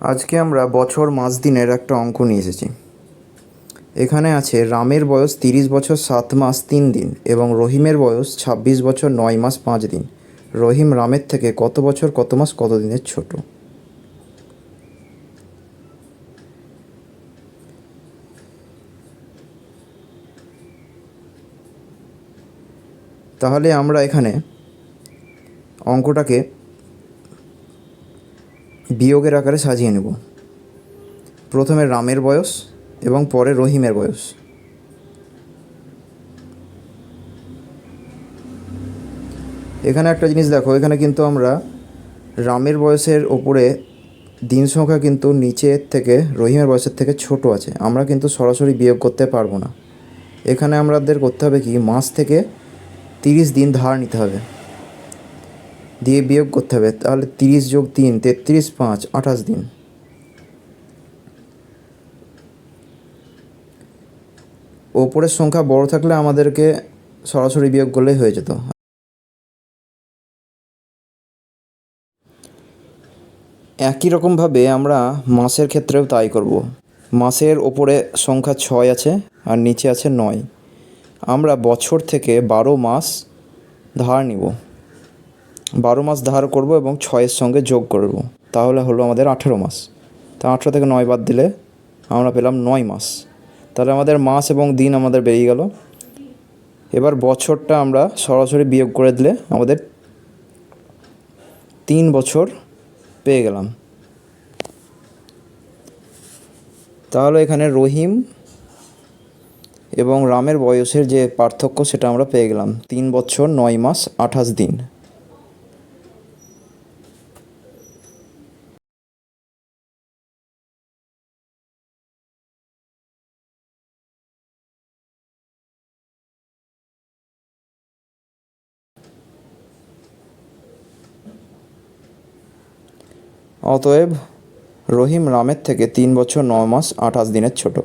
আজকে আমরা বছর মাস দিনের একটা অঙ্ক নিয়ে এসেছি। এখানে আছে রামের বয়স তিরিশ বছর সাত মাস তিন দিন এবং রহিমের বয়স ছাব্বিশ বছর নয় মাস পাঁচ দিন। রহিম রামের থেকে কত বছর, কত মাস, কত দিনের ছোট? তাহলে আমরা এখানে অঙ্কটাকে বিয়োগের আকারে সাজিয়ে নেব। প্রথমে রামের বয়স এবং পরে রহিমের বয়স। এখানে একটা জিনিস দেখো, এখানে কিন্তু আমরা রামের বয়সের ওপরে দিন সংখ্যা কিন্তু নিচের থেকে, রহিমের বয়সের থেকে ছোট আছে। আমরা কিন্তু সরাসরি বিয়োগ করতে পারব না। এখানে আমাদের করতে হবে কি, মাস থেকে তিরিশ দিন ধার নিতে হবে। দিয়ে বিয়োগ করতে হবে, তাহলে তিরিশ যোগ তিন, তেত্রিশ পাঁচ, আঠাশ দিন। ওপরের সংখ্যা বড় থাকলে আমাদেরকে সরাসরি বিয়োগ করলেই হয়ে যেত। একই রকমভাবে আমরা মাসের ক্ষেত্রেও তাই করব। মাসের ওপরে সংখ্যা ছয় আছে আর নিচে আছে নয়। আমরা বছর থেকে বারো মাস ধার নিব। বারো মাস ধার করব এবং ছয়ের সঙ্গে যোগ করব। তাহলে হলো আমাদের আঠেরো মাস। তা আঠেরো থেকে নয় বাদ দিলে আমরা পেলাম নয় মাস। তাহলে আমাদের মাস এবং দিন আমাদের বেরিয়ে গেল। এবার বছরটা আমরা সরাসরি বিয়োগ করে দিলে আমাদের তিন বছর পেয়ে গেলাম। তাহলে এখানে রহিম এবং রামের বয়সের যে পার্থক্য সেটা আমরা পেয়ে গেলাম। তিন বছর, নয় মাস, আঠাশ দিন। অতএব রহিম রামের থেকে তিন বছর নয় মাস আঠাশ দিনের ছোট।